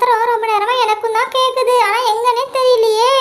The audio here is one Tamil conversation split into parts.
சத்தம் ரொம்ப நேரமாக எனக்கும் தான் கேட்குது ஆனா எங்கன்னே தெரியலையே.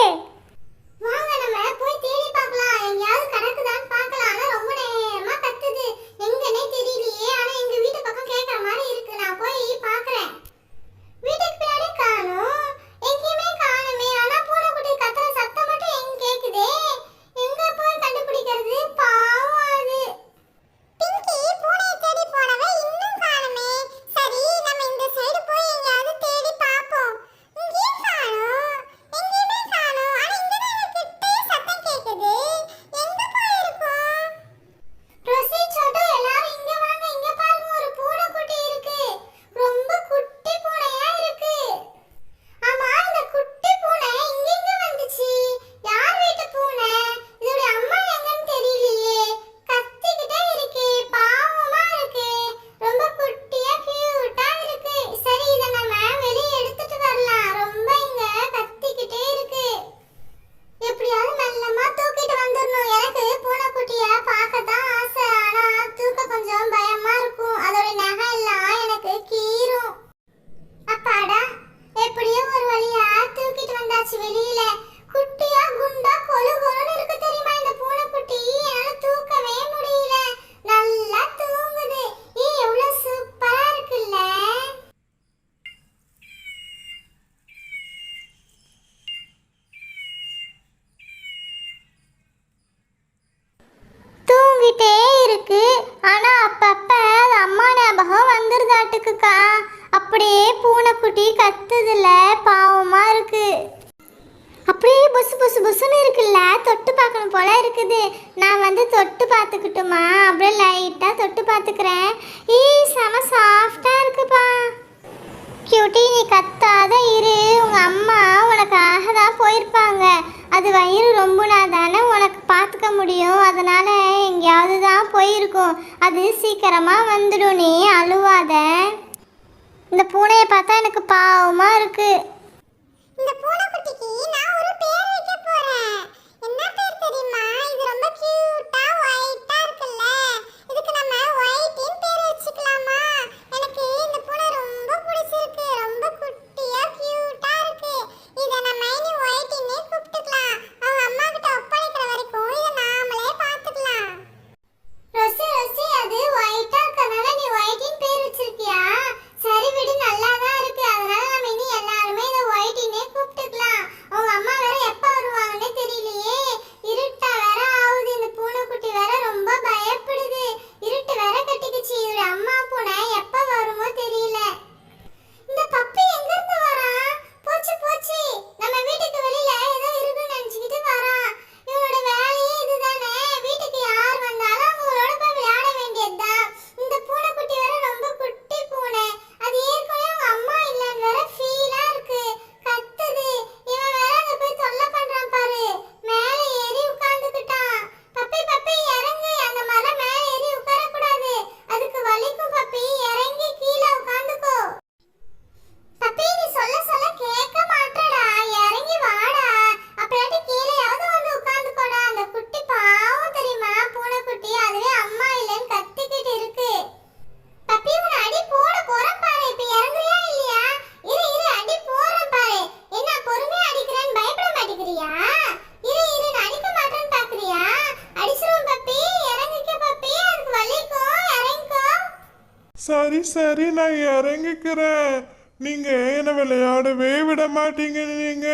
குட்டி கத்துதுல பாவமா இருக்கு. அப்படியே பொசு பொசு பொசுன்னு இருக்குல்ல தொட்டு பார்க்கணும் போல இருக்குது. நான் வந்து தொட்டு பார்த்துக்கிட்டுமா? அப்படியே லைட்டாக தொட்டு பார்த்துக்கிறேன். ஈ செம சாஃப்டாக இருக்குப்பா. கியூட்டி நீ கத்தாத இரு. உங்கள் அம்மா உனக்காக தான் போயிருப்பாங்க. அது வயிறு ரொம்ப நாள் தானே உனக்கு பார்த்துக்க முடியும். அதனால் எங்கேயாவது தான் போயிருக்கும். அது சீக்கிரமாக வந்துடும். நீ அழுவாத. இந்த பூனையை பார்த்தா எனக்கு பாவமா இருக்கு. இந்த பூனை குட்டிக்கு நான் ஒரு பேர் வைக்க போறேன். என்ன பேர் தெரியுமா? இது ரொம்ப கியூட்டா சரி சரி நான் இறங்கிக்கிறேன். நீங்க என்ன விளையாடவே விட மாட்டீங்க நீங்க.